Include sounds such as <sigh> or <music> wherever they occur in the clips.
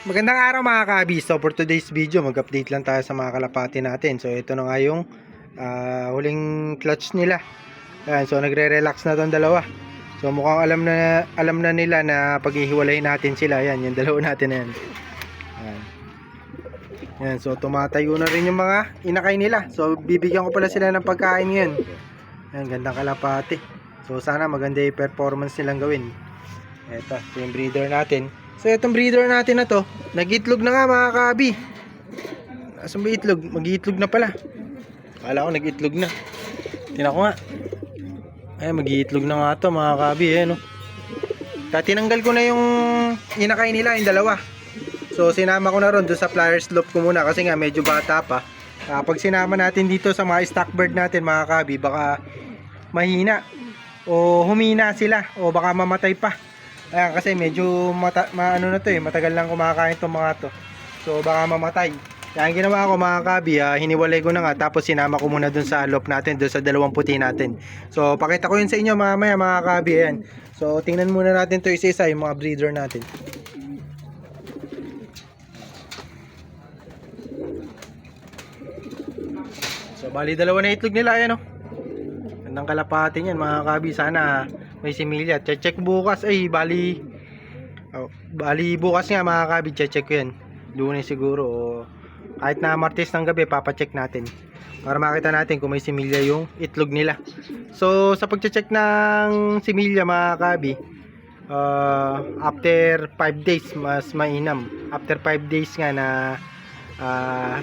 Magandang araw mga kabi. So for today's video, mag-update lang tayo sa mga kalapati natin. So ito na nga yung ah, huling clutch nila. Ayan, so nagre-relax na tong dalawa. So mukhang alam na alam na nila na paghihiwalayin natin sila. Ayan, yung dalawa natin na yan. Ayan. Ayan, so tumatayo na rin yung mga inakay nila. So bibigyan ko pala sila ng pagkain ngayon. Ayan, gandang kalapati. So sana maganda yung performance nilang gawin. Ito, ito yung breeder natin. So itong breeder natin na to, nag-itlog na nga mga kabi. Asan ba itlog? Mag-iitlog na pala. Kala ko nag-itlog na. Tingnan ko nga. Ay, mag-iitlog na nga to mga kabi. Eh, no? Kaya tinanggal ko na yung inakay nila, yung dalawa. So sinama ko na ron doon sa flyers loop ko muna kasi nga medyo bata pa. Ah, pag sinama natin dito sa mga stock bird natin mga kabi, baka mahina o humina sila o baka mamatay pa. Ayan, kasi medyo mata, ma, ano na to eh, matagal lang kumakain tong mga to. So baka mamatay. Kaya ang ginawa ko mga kabi, ah, hiniwalay ko na nga tapos sinama ko muna dun sa loop natin, dun sa dalawang puti natin. So pakita ko yun sa inyo mamaya mga kabi, ayan. So tingnan muna natin to isa-isa yung mga breeder natin. So bali dalawa na itlog nila ayan oh. Gandang kalapati niyan mga kabi. Sana may similya. Check bukas. Ay bali oh, bali bukas nga mga kabi. Check ko yan. Lunes siguro. O, kahit na Martes ng gabi papacheck natin. Para makita natin kung may similya yung itlog nila. So sa pagche-check ng similya mga kabi. Uh, after 5 days mas mainam. After 5 days nga na ah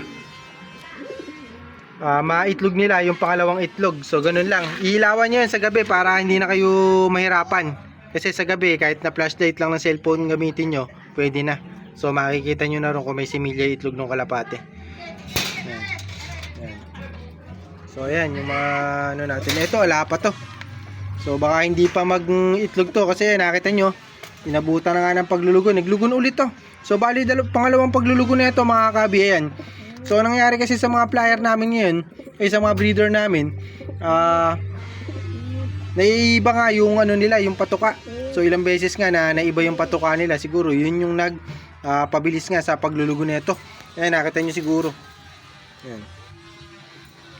Ah, maitlog nila yung pangalawang itlog. So, ganun lang. Iilawan nyo yan sa gabi para hindi na kayo mahirapan. Kasi sa gabi, kahit na flashlight lang ng cellphone gamitin nyo, pwede na. So, makikita nyo na rin kung may similya itlog ng kalapate. So, ayan, yung mga ano natin. Ito, wala pa to. So, baka hindi pa mag-itlog to kasi nakita nyo, inabutan na nga ng paglulugon. Naglugon ulit to. So, bali, dalo, pangalawang paglulugon na ito mga kabi. Ayan. So, nangyari kasi sa mga flyer namin ngayon, ay sa mga breeder namin, ah, naiiba nga yung ano nila, yung patuka. So, ilang beses nga na naiba yung patuka nila, siguro yun yung nag ah, pabilis nga sa paglulugo nito. Ayan, nakita nyo siguro. Ayan.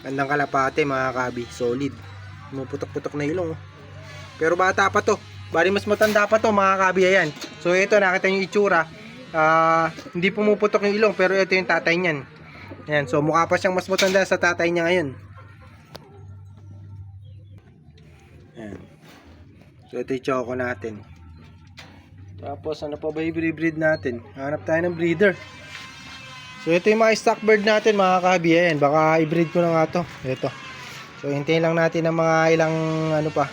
Gandang kalapate mga kabi, solid. Pumuputok-putok na ilong. oh. Pero bata pa to. Bali mas matanda pa to mga kabi, ayan. So, ito nakita yung itsura. Ah, hindi pumuputok yung ilong pero ito yung tatay niyan. Ayan, so mukha pa siyang mas matanda sa tatay niya ngayon. Ayan. So ito yung choco natin. Tapos ano pa ba i-breed natin? Hanap tayo ng breeder. So ito yung mga stock bird natin mga kabi. Ayan, baka i-breed ko na nga to. Ito. So hintayin lang natin ng mga ilang ano pa.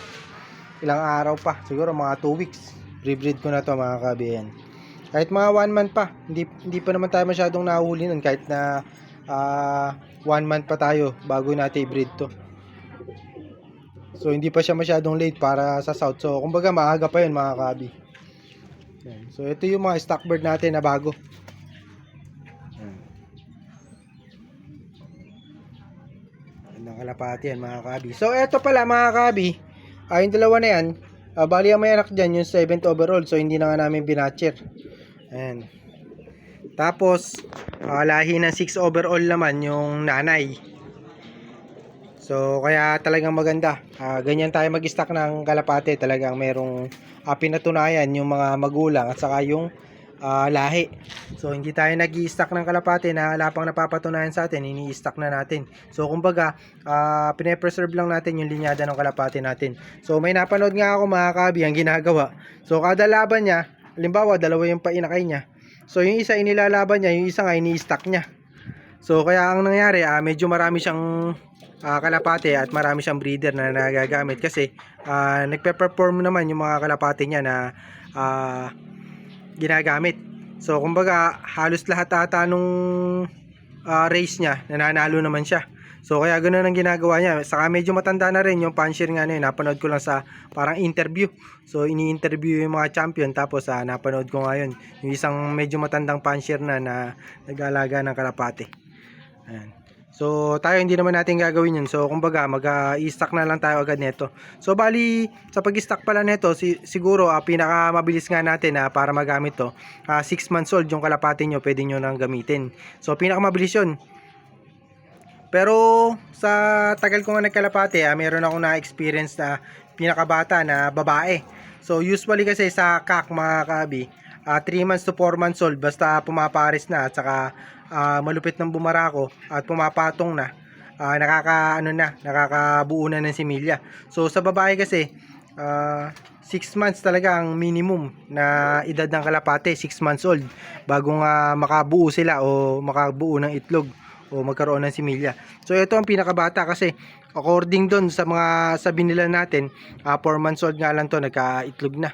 Ilang araw pa. Siguro mga 2 weeks. Re-breed ko na to mga kabi. Ayan. Kahit mga 1 month pa. Hindi, hindi pa naman tayo masyadong nahuli nun. Kahit na ah 1 month pa tayo bago natin i-breed to. So hindi pa siya masyadong late para sa south. So kumbaga maaga pa 'yun mga kabi. So ito yung mga stock bird natin na bago. Ang kalapati yan mga kabi. So ito pala mga kabi, ay yung dalawa na yan, ah, bali ang may anak dyan yung 7th overall. So hindi na nga namin binatcher. Ayan. Tapos, ah, lahi ng 6 overall naman yung nanay. So, kaya talagang maganda. Ah, ganyan tayo mag-stock ng kalapate. Talagang merong uh, pinatunayan yung mga magulang at saka yung ah, lahi. So, hindi tayo nag stock ng kalapate na wala pang napapatunayan sa atin. Ini-stock na natin. So, kumbaga, uh, pine-preserve lang natin yung linyada ng kalapate natin. So, may napanood nga ako mga kabi ang ginagawa. So, kada laban niya, halimbawa, dalawa yung painakay niya. So, yung isa inilalaban niya, yung isa nga ini-stock niya. So, kaya ang nangyari, ah, medyo marami siyang ah, kalapate at marami siyang breeder na nagagamit kasi ah, nagpe-perform naman yung mga kalapate niya na ah, ginagamit. So, kumbaga, halos lahat ata nung ah, race niya, nananalo naman siya. So, kaya ganoon ang ginagawa niya. Saka medyo matanda na rin yung puncher nga na yun. Napanood ko lang sa parang interview. So, ini-interview yung mga champion. Tapos, ah, napanood ko ngayon. Yung isang medyo matandang puncher na na nag-alaga ng kalapate. Ayan. So, tayo hindi naman natin gagawin yun. So, kumbaga, mag-i-stock na lang tayo agad nito. So, bali, sa pag-stock pala nito, si, siguro, ah, pinakamabilis nga natin na para magamit to, 6 months old yung kalapati nyo, pwede nyo nang gamitin. So, pinakamabilis yun. Pero, sa tagal ko nga nagkalapati, ah, meron akong na-experience na pinakabata na babae. So, usually kasi sa kak, mga kabi, 3 months to 4 months old, basta pumapares na, at saka ah, malupit ng bumarako at pumapatong na ah, nakaka ano na nakakabuo na ng similya so sa babae kasi 6 months talaga ang minimum na edad ng kalapate 6 months old bago nga makabuo sila o makabuo ng itlog o magkaroon ng similya so ito ang pinakabata kasi according doon sa mga sabi nila natin 4 months old nga lang to nagka-itlog na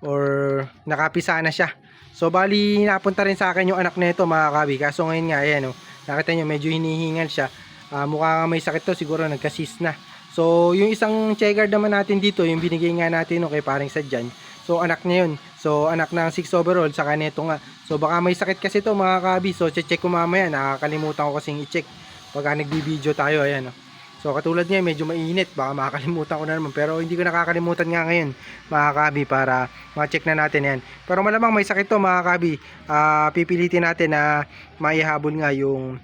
or nakapisa na siya So bali napunta rin sa akin yung anak nito mga kabi. Kaso ngayon nga ayan oh. Nakita nyo medyo hinihingal siya. Ah, mukha nga may sakit to siguro nagkasis na. So yung isang checker naman natin dito yung binigay nga natin no, kay paring sadyan. So anak niya yun. So anak ng 6 overall saka nito nga. So baka may sakit kasi to mga kabi. So check ko mamaya. Nakakalimutan ko kasing i-check. Pagka nagbi-video tayo ayan oh. So katulad niya medyo mainit baka makakalimutan ko na naman pero hindi ko nakakalimutan nga ngayon mga kabi para ma-check na natin yan. Pero malamang may sakit to mga kabi. Ah, pipilitin natin na maihabol nga yung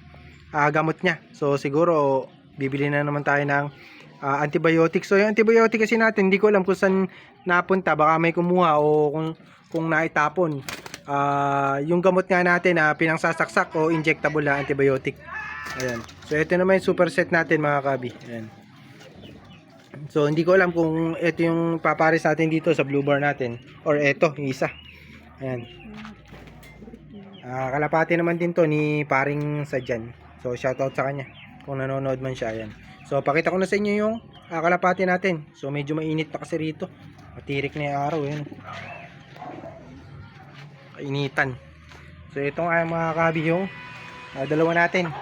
ah, gamot niya. So siguro bibili na naman tayo ng ah, antibiotic. So yung antibiotic kasi natin hindi ko alam kung saan napunta baka may kumuha o kung kung naitapon. Ah, yung gamot nga natin na pinangsasaksak o injectable na antibiotic. Ayan. So ito naman yung super set natin mga kabi. Ayan. So hindi ko alam kung ito yung papares natin dito sa blue bar natin or ito yung isa. Ayan. Ah, kalapati naman din to ni paring Sadyan. So shoutout sa kanya kung nanonood man siya. Ayan. So pakita ko na sa inyo yung ah, kalapati natin. So medyo mainit na kasi rito. Matirik na yung araw. Ayan. Kainitan. So ito nga mga kabi yung ah, dalawa natin.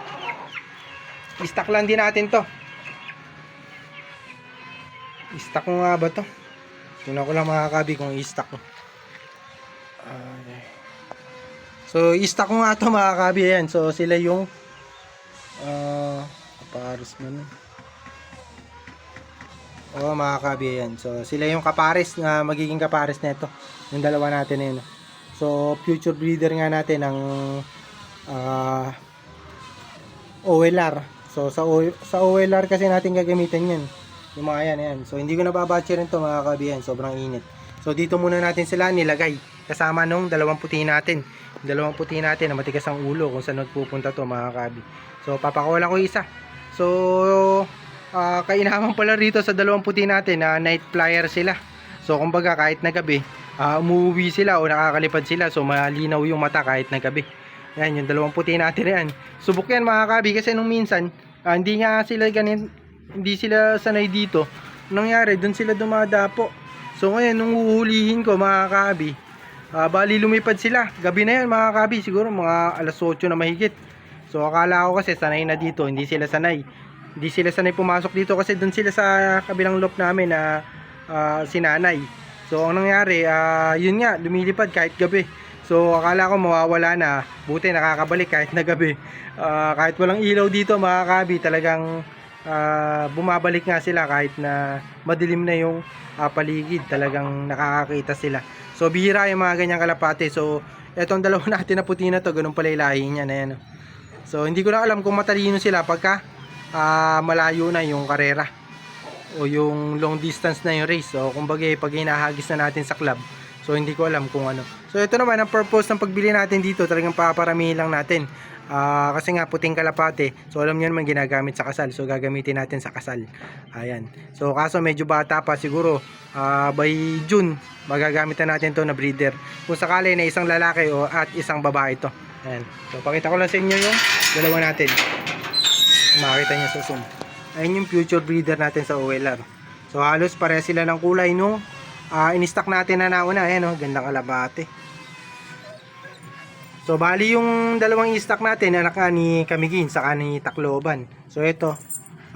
I-stack lang din natin to. I-stack ko nga ba to? Tingnan ko lang mga kabi kung i-stack ko. Okay. So, i-stack ko nga to mga kabi. Ayan. So, sila yung uh, kapares mo na. Oo mga kabi. Ayan. So, sila yung kapares na magiging kapares na ito. Yung dalawa natin na yun. So, future breeder nga natin ng uh, OLR. So sa o, sa OLR kasi natin gagamitin 'yan. Yung mga yan, yan. So hindi ko nababatche rin to mga kabiyan, sobrang init. So dito muna natin sila nilagay kasama nung dalawang puti natin. Yung dalawang puti natin na matigas ang ulo kung saan nagpupunta to mga kabi. So papakawalan ko isa. So uh, kainaman pala rito sa dalawang puti natin na night flyer sila. So kumbaga kahit na gabi, uh, umuwi sila o nakakalipad sila so malinaw yung mata kahit na gabi. Yan, yung dalawang puti natin yan. Subok yan mga kabi kasi nung minsan, ah, hindi nga sila ganin, hindi sila sanay dito. Nangyari, dun sila dumadapo. So ngayon, nung uhulihin ko mga kabi, ah, bali lumipad sila. Gabi na yan mga kabi, siguro mga alas 8 na mahigit. So akala ko kasi sanay na dito, hindi sila sanay. Hindi sila sanay pumasok dito kasi dun sila sa kabilang loop namin na ah, sinanay. So ang nangyari, ah, yun nga, lumilipad kahit gabi. So akala ko mawawala na. Buti nakakabalik kahit na gabi. Ah, kahit walang ilaw dito mga kabi, talagang ah, bumabalik nga sila kahit na madilim na yung ah, paligid. Talagang nakakakita sila. So bihira yung mga ganyang kalapate. So etong dalawa <laughs> natin na puti na to, ganun pala lahi niya na yan. oh. So hindi ko na alam kung matalino sila pagka ah, malayo na yung karera o yung long distance na yung race. So kumbaga pag hinahagis na natin sa club, So hindi ko alam kung ano. So ito naman ang purpose ng pagbili natin dito, talagang paparamihin lang natin. Ah, kasi nga puting kalapate. So alam niyo naman ginagamit sa kasal. So gagamitin natin sa kasal. Ayan. So kaso medyo bata pa siguro ah, by June magagamit na natin to na breeder. Kung sakali na isang lalaki o at isang babae to. Ayan. So pakita ko lang sa inyo yung dalawa natin. Makita niyo sa zoom. Ayan yung future breeder natin sa OLR. So halos pare sila ng kulay nung Ah, in-stock natin na nauna, ayan oh, gandang kalabate. So bali yung dalawang i-stock natin anak nga ni Kamigin saka ni Tacloban. So ito,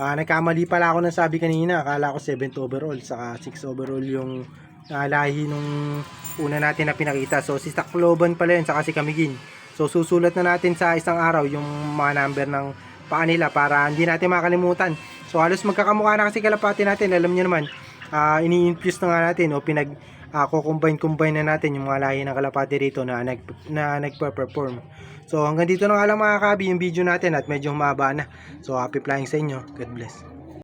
ah, nagkamali pala ako ng sabi kanina, akala ko 7 overall saka 6 overall yung ah, lahi nung una natin na pinakita. So si Tacloban pala yun saka si Kamigin. So susulat na natin sa isang araw yung mga number ng paa nila para hindi natin makalimutan. So halos magkakamukha na kasi kalapati natin. Alam niyo naman, ah, ini-infuse na nga natin o pinag ah, kukumbine-combine na natin yung mga lahi ng kalapati dito na, nag, na nagpa-perform. So hanggang dito na nga lang mga kabi yung video natin at medyo humaba na. So happy flying sa inyo. God bless.